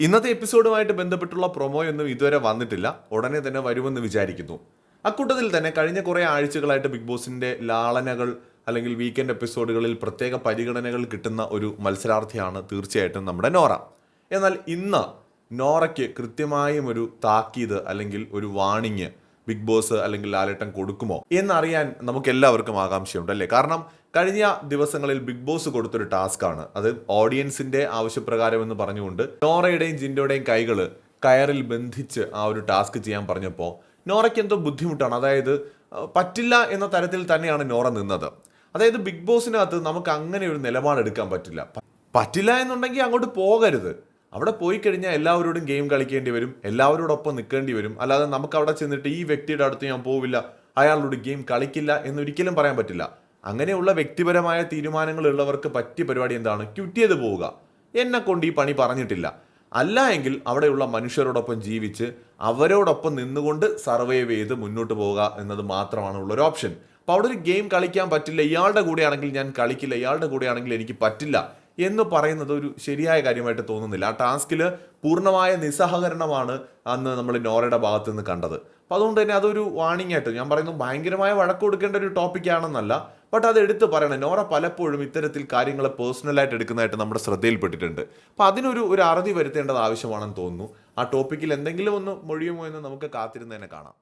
ഇന്നത്തെ എപ്പിസോഡുമായിട്ട് ബന്ധപ്പെട്ടുള്ള പ്രൊമോയൊന്നും ഇതുവരെ വന്നിട്ടില്ല. ഉടനെ തന്നെ വരുമെന്ന് വിചാരിക്കുന്നു. അക്കൂട്ടത്തിൽ തന്നെ കഴിഞ്ഞ കുറേ ആഴ്ചകളായിട്ട് ബിഗ് ബോസിന്റെ ലാളനകൾ അല്ലെങ്കിൽ വീക്കെൻഡ് എപ്പിസോഡുകളിൽ പ്രത്യേക പരിഗണനകൾ കിട്ടുന്ന ഒരു മത്സരാർത്ഥിയാണ് തീർച്ചയായിട്ടും നമ്മുടെ നോറ. എന്നാൽ ഇന്ന് നോറയ്ക്ക് കൃത്യമായും ഒരു താക്കീത് അല്ലെങ്കിൽ ഒരു വാണിങ് ബിഗ് ബോസ് അല്ലെങ്കിൽ ലാലേട്ടൻ കൊടുക്കുമോ എന്നറിയാൻ നമുക്ക് എല്ലാവർക്കും ആകാംക്ഷയുണ്ട് അല്ലേ? കാരണം കഴിഞ്ഞ ദിവസങ്ങളിൽ ബിഗ് ബോസ് കൊടുത്തൊരു ടാസ്ക് ആണ്. അത് ഓഡിയൻസിന്റെ ആവശ്യപ്രകാരം എന്ന് പറഞ്ഞുകൊണ്ട് നോറയുടെയും ജിൻഡോയുടെയും കൈകൾ കയറിൽ ബന്ധിച്ച് ആ ഒരു ടാസ്ക് ചെയ്യാൻ പറഞ്ഞപ്പോൾ നോറയ്ക്ക് എന്തോ ബുദ്ധിമുട്ടാണ്. അതായത് പറ്റില്ല എന്ന തരത്തിൽ തന്നെയാണ് നോറ നിന്നത്. അതായത് ബിഗ് ബോസിനകത്ത് നമുക്ക് അങ്ങനെ ഒരു നിലപാടെടുക്കാൻ പറ്റില്ല. പറ്റില്ല എന്നുണ്ടെങ്കിൽ അങ്ങോട്ട് പോകരുത്. അവിടെ പോയി കഴിഞ്ഞാൽ എല്ലാവരോടും ഗെയിം കളിക്കേണ്ടി വരും എല്ലാവരോടൊപ്പം നിൽക്കേണ്ടി വരും. അല്ലാതെ നമുക്ക് അവിടെ ചെന്നിട്ട് ഈ വ്യക്തിയുടെ അടുത്ത് ഞാൻ പോവില്ല അയാളോട് ഗെയിം കളിക്കില്ല എന്നൊരിക്കലും പറയാൻ പറ്റില്ല. അങ്ങനെയുള്ള വ്യക്തിപരമായ തീരുമാനങ്ങൾ ഉള്ളവർക്ക് പറ്റിയ പരിപാടി എന്താണ്? ക്വിറ്റ് ചെയ്ത് പോവുക. എന്നെ കൊണ്ട് ഈ പണി പറഞ്ഞിട്ടില്ല. അല്ല എങ്കിൽ അവിടെയുള്ള മനുഷ്യരോടൊപ്പം ജീവിച്ച് അവരോടൊപ്പം നിന്നുകൊണ്ട് സർവൈവ് ചെയ്ത് മുന്നോട്ട് പോവുക എന്നത് മാത്രമാണ് ഉള്ളൊരു ഓപ്ഷൻ. അപ്പോൾ അവിടെ ഒരു ഗെയിം കളിക്കാൻ പറ്റില്ല. ഇയാളുടെ കൂടെയാണെങ്കിൽ ഞാൻ കളിക്കില്ല. ഇയാളുടെ കൂടെയാണെങ്കിൽ എനിക്ക് പറ്റില്ല. എന്ന് പറയുന്നത് ഒരു ശരിയായ കാര്യമായിട്ട് തോന്നുന്നില്ല. ആ ടാസ്കിൽ പൂർണമായ നിസ്സഹകരണമാണ് അന്ന് നമ്മൾ നോറയുടെ ഭാഗത്ത് നിന്ന് കണ്ടത്. അപ്പോൾ അതുകൊണ്ട് തന്നെ അതൊരു വാണിംഗ് ആയിട്ട് ഞാൻ പറയുന്നു ഭയങ്കരമായ വഴക്ക് കൊടുക്കേണ്ട ഒരു ടോപ്പിക് ആണെന്നല്ല ബട്ട് അത് എടുത്ത് പറയണം. നോറ പലപ്പോഴും ഇത്തരത്തിൽ കാര്യങ്ങൾ പേഴ്സണലായിട്ട് എടുക്കുന്നതായിട്ട് നമ്മുടെ ശ്രദ്ധയിൽപ്പെട്ടിട്ടുണ്ട്. അപ്പോൾ അതിനൊരു ഒരു അറുതി വരുത്തേണ്ടത് ആവശ്യമാണെന്ന് തോന്നുന്നു. ആ ടോപ്പിക്കിൽ എന്തെങ്കിലും ഒന്ന് മൊഴിയുമോ എന്ന് നമുക്ക് കാത്തിരുന്ന് തന്നെ കാണാം.